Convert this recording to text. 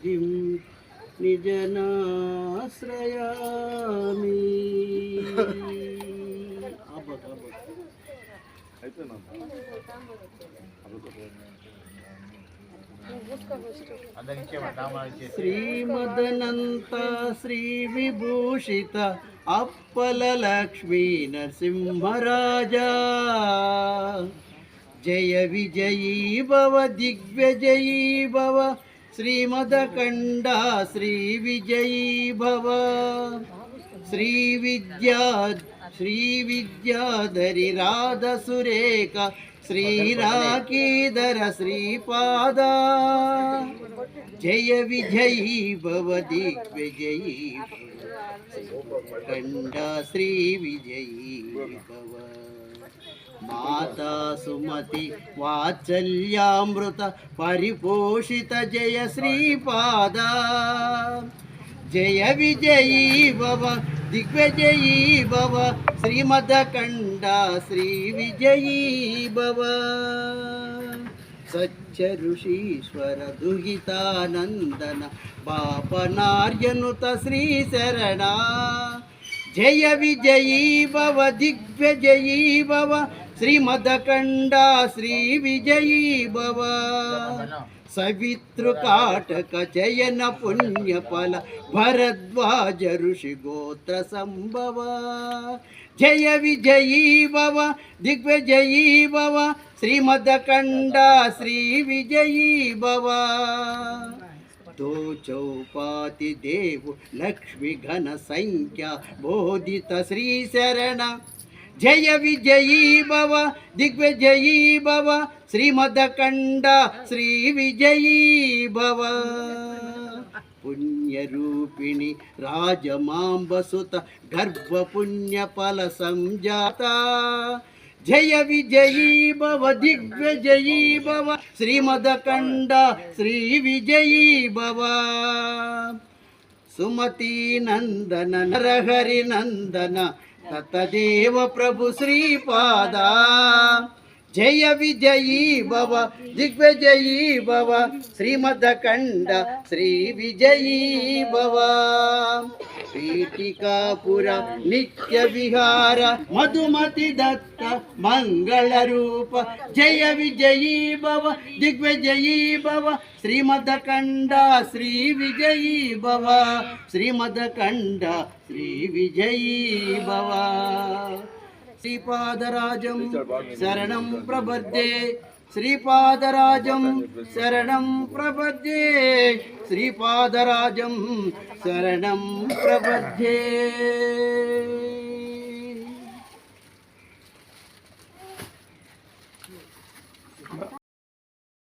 విభూతి నిజనాశ్రయామి అబ్బా అబ్బా శ్రీమదనంత శ్రీ విభూషిత అప్పల లక్ష్మీ నరసింహరాజా జయ విజయీ భవ దిగ్విజయీ భవ శ్రీమదకండ శ్రీ విజయీ श्री विद्या श्री श्रीविद्या श्रीविद्याधरि राधसुरेख श्रीराकीधर श्रीपाद। जय विजयी भव दिग्विजयी खण्डा श्रीविजयी भव। माता सुमति वात्सल्यामृत परिपोषित जय श्रीपादा। జయ విజయీ భవ దిగ్విజయీ భవ శ్రీమదకండ శ్రీ విజయీ భవ. సత్య ఋషీశ్వర దుహితానందన పాపనార్యనుత శ్రీ శరణ. జయ విజయీ భవ దిగ్విజయీ భవ श्रीमदकंड श्री विजयी भव सवितृकाटकचयन पुण्यफल भरद्वाज ऋषिगोत्र संभव जय विजयी भव दिग्विजयी भव श्रीमदकंड श्री विजयी भव दो चौपाति देव लक्ष्मी घन संख्या बोधित श्रीशरण। జయ విజయీ భవ దిగ్విజయీ భవ శ్రీమదకండ శ్రీ విజయీ భవ. పుణ్యరూపిణి రాజమాంబసుత గర్భ ఫల సంజాత. జయ విజయీ భవ దిగ్విజయీ భవ శ్రీమదకండ శ్రీ విజయీ భవ. సుమతీ నందన నరహరి నందన తతదేవ ప్రభు శ్రీపాద. జయ విజయీ భవ దిగ్విజయీ భవ శ్రీమదకండ శ్రీ విజయీ భవ. పీఠికాపుర నిత్య విహార మధుమతి దత్త మంగళ రూప జయ విజయీ భవ దిగ్విజయీ భవ శ్రీమదకండ శ్రీ విజయీ భవ శ్రీమదకండ శ్రీ విజయీ భవ. శ్రీపాదరాజం శరణం ప్రబద్ధే శ్రీపాదరాజం శరణం ప్రబద్ధే శ్రీపాదరాజం శరణం ప్రబద్ధే